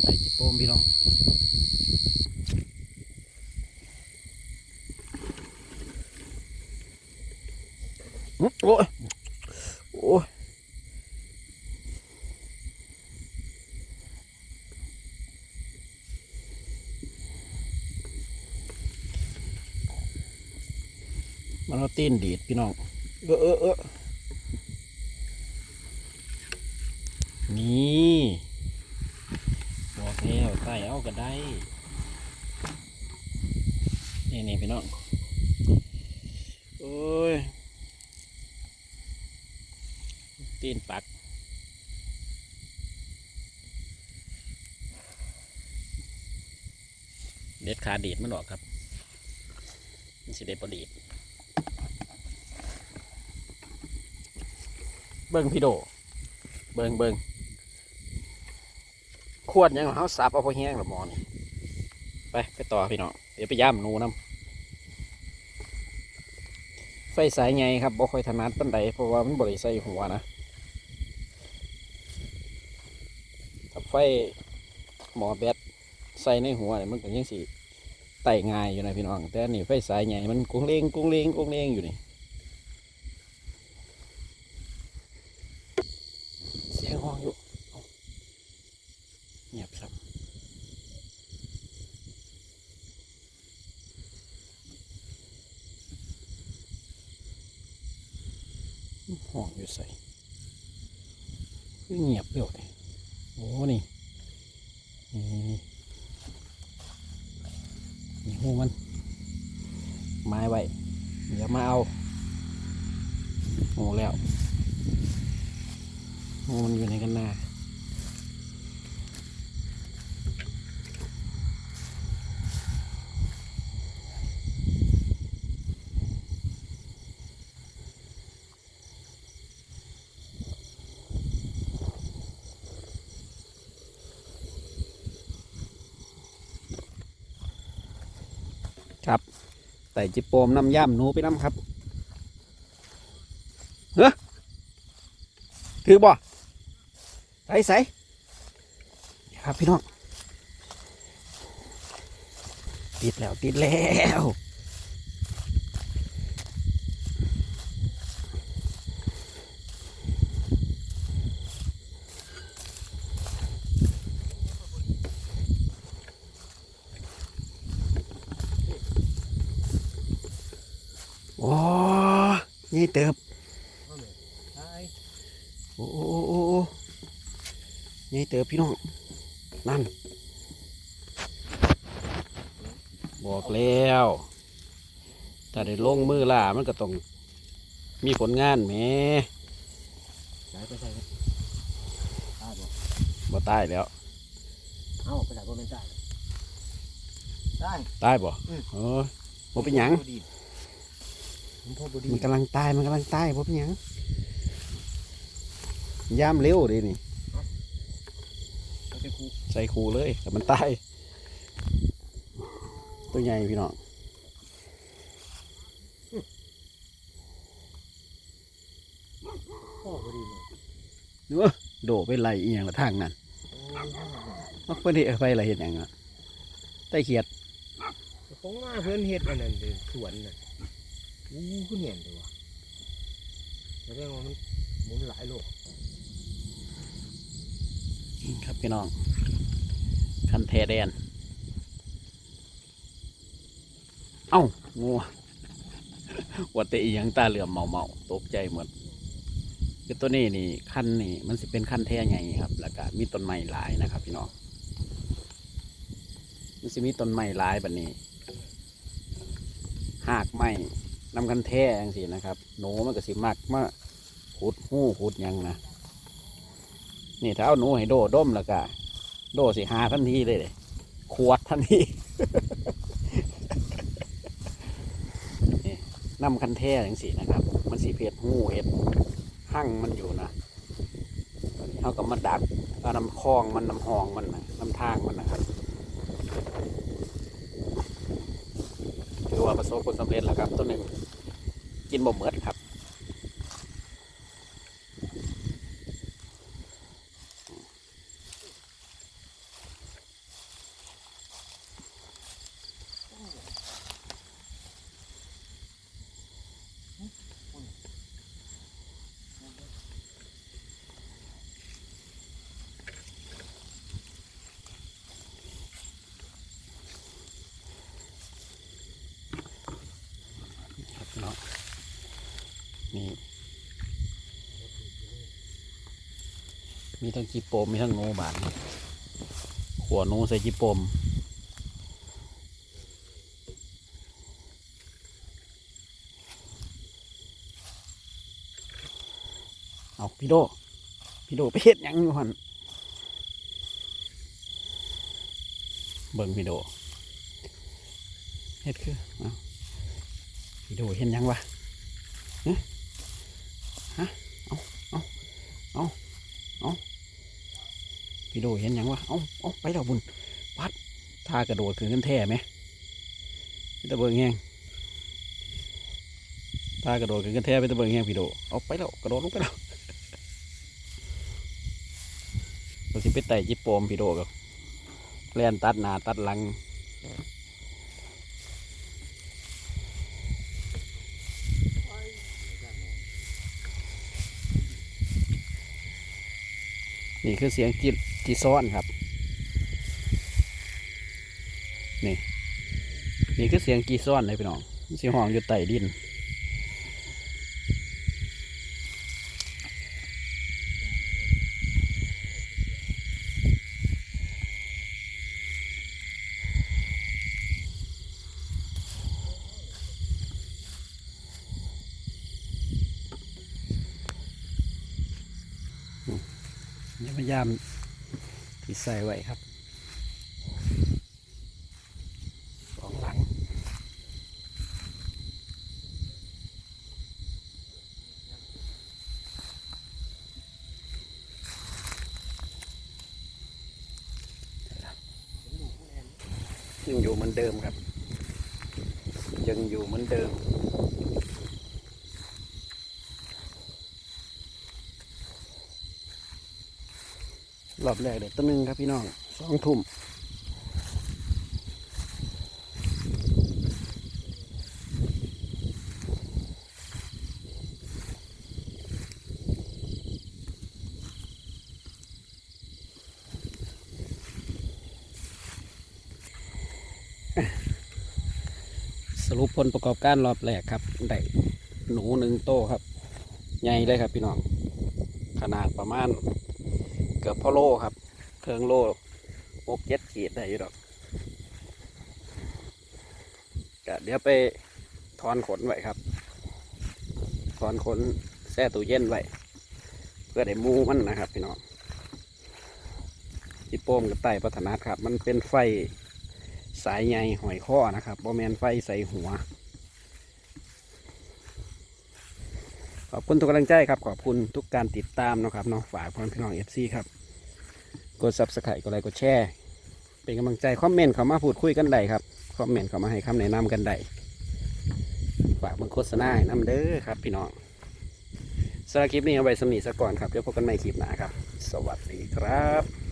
ใส่จิโป้มพี่น้องโอ้ยโอ้ยมันเอาตีนดีดพี่น้อง เออเออเออนี่ เอาก็ได้ นี่นี่พี่น้อง โอ้ย ตีนปักเด็ดขาดีดมันออกครับมันสิเด็ดประดีดเบิ้งพี่โด เบิ้งเบิ้ง วดยังเขาสับเอาพอแห้งหรือมอนี่ไปไปต่อพี่น้องเดี๋ยวไปย่ำหนูน้ำไฟสายไงครับบ่ค่อยถนัดปันใดเพราะว่ามันบริใส่หัวนะถ้าไฟหมอแบตใส่ในหัวเนี่ยมันก็ยังสิไต่ง่ายอยู่นะพี่น้องแต่นนี่ไฟสายไงมันกุ้งเลงกุ้งเลงกุ้งเลงอยู่นี่ เสียงห้องอยู่เอาเงียบครับ ห้องอยู่ใส่คือเงียบเปรี้ยวเลยโอ้นี่นี่นี่นี่หูมันไม้ไว้เดี๋ยวมาเอาโอ้แล้วโอ้มันอยู่ในกันนา ส่จิโปมน้ำย่ำหนูไปน้ำครับเฮ้ถือบ่ใส่ใส่ครับพี่น้อง ติดแล้วติดแล้วโอ้ ยี่เติบโอ้โอ้โอ้โอ้โอ้ยี่เติบพี่น้องนั่น บอกแล้วถ้าได้ลงมือล่ามันก็ต้องมีผลงานแหมใส่ไปใส่ไปตายบ่บ่ตายแล้ว เอ้าไปใส่บ่แม่นตายได้ตายบ่อืมเออบ่เป็นหยัง มันพอบ่ดีมันกำลังตายมันกำลังตายบ่เป็นหยังยามเร็วดินี่มันจะคูใส่คูเลยแต่มันตาย ตัวใหญ่พี่น้องพ่อบ่ดีเลยดูว่าโดดไปไล่อีหยังละทางนั้นมักเพิ่นเฮ็ดไปไล่เฮ็ดหยังอะใต้เขียดของมาเพิ่นเฮ็ดอันนั้นเด้อสวนน่ะ อู้คือเนียนตัววะแสดงว่ามันหมุนหลายโลกครับพี่น้อง คันแทแดน เอ้างูว่าแต่อียังตาเหลือมเมาเมาตกใจหมดคือตัวนี้นี่ขั้นนี่มันสิเป็นขั้นแท้ใหญ่ครับ แล้วก็มีต้นไม้หลายนะครับ พี่น้องมันสิมีต้นไม้หลายแบบนี้ หากไม้ นำคันแท้จังสินะครับหนูมันก็สิมักมาขุดหู้ขุดยังนะนี่ถ้าเอาหนูให้โดดมแล้วก็โดสิหาทันทีเลยเลยขวดทันทีนี่นำคันแท้จังสินะครับ มันสีเพชรหู้เห็ดหั่งมันอยู่นะตอนนี้เขาก็มาดักเอาน้ำคลองมันน้ำหองมันนะน้ำทางมันนะครับถือว่าประสบผลสำเร็จแล้วครับตัวหนึ่ง กินบ่เมดครับ มีทั้งจีโปมมีทั้งโนบานขัวโนใส่จีโปมเอาพี่โดพี่โดไปเฮ็ดยังอยู่หันเบิ่งพี่โดเฮ็ดคือเอาพี่โดเห็นยังวะฮะฮะเอาเอาเอา พี่โดเห็นยังวะเอาเอาไปแล้วบุญปัดท่ากระโดดขึ้นกันแท่ไหมพี่ตะเบิงแห้งท่ากระโดดขึ้นกันแท่ไปตะเบิงแห้งพี่โดเอาไปแล้วกระโดดลงไปแล้วเราสิไปไต่จิโปมพี่โดกับเล่นตัดหนาตัดหลังนี่คือเสียงจี จีซ้อนครับ นี่ นี่คือเสียงกีซ้อนเลยพี่น้องสีห้องอยู่ใต้ดินนี่พยายาม ที่ใส่ไว้ครับสองหลังยังอยู่เหมือนเดิมครับ ยังอยู่เหมือนเดิม รอบแรกเด็ดตัวหนึ่งครับพี่น้องสองทุ่มสรุปผลประกอบการรอบแรกครับได้หนูหนึ่งโตครับ ใหญ่เลยครับพี่น้อง ขนาดประมาณ เกือบพอโลครับเครื่องโลหกเจ็ดขีดได้อยู่ดอกก็เดี๋ยวไปถอนขนไว้ครับ ถอนขนแช่ตู้เย็นไว้เพื่อได้มูมันนะครับพี่น้องจิโป้มกับไตพัฒนาครับ มันเป็นไฟสายใยหอยข้อนะครับโบแมนไฟใส่หัว ขอบคุณทุกกำลังใจครับขอบคุณทุกการติดตามนะครับเนาะฝากพ่อพี่น้องเอฟซีครับกดซับสไครต์กดไลค์กดแชร์เป็นกำลังใจคอมเมนต์เข้ามาพูดคุยกันได้ครับคอมเมนต์เข้ามาให้คำแนะนำกันได้ฝากเบังโฆษณาให้นำเด้อครับ พี่น้องสำหรับคลิปนี้เอาไว้สำนีซะก่อนครับเดี๋ยวพบกันใหม่คลิปหน้าครับ สวัสดีครับ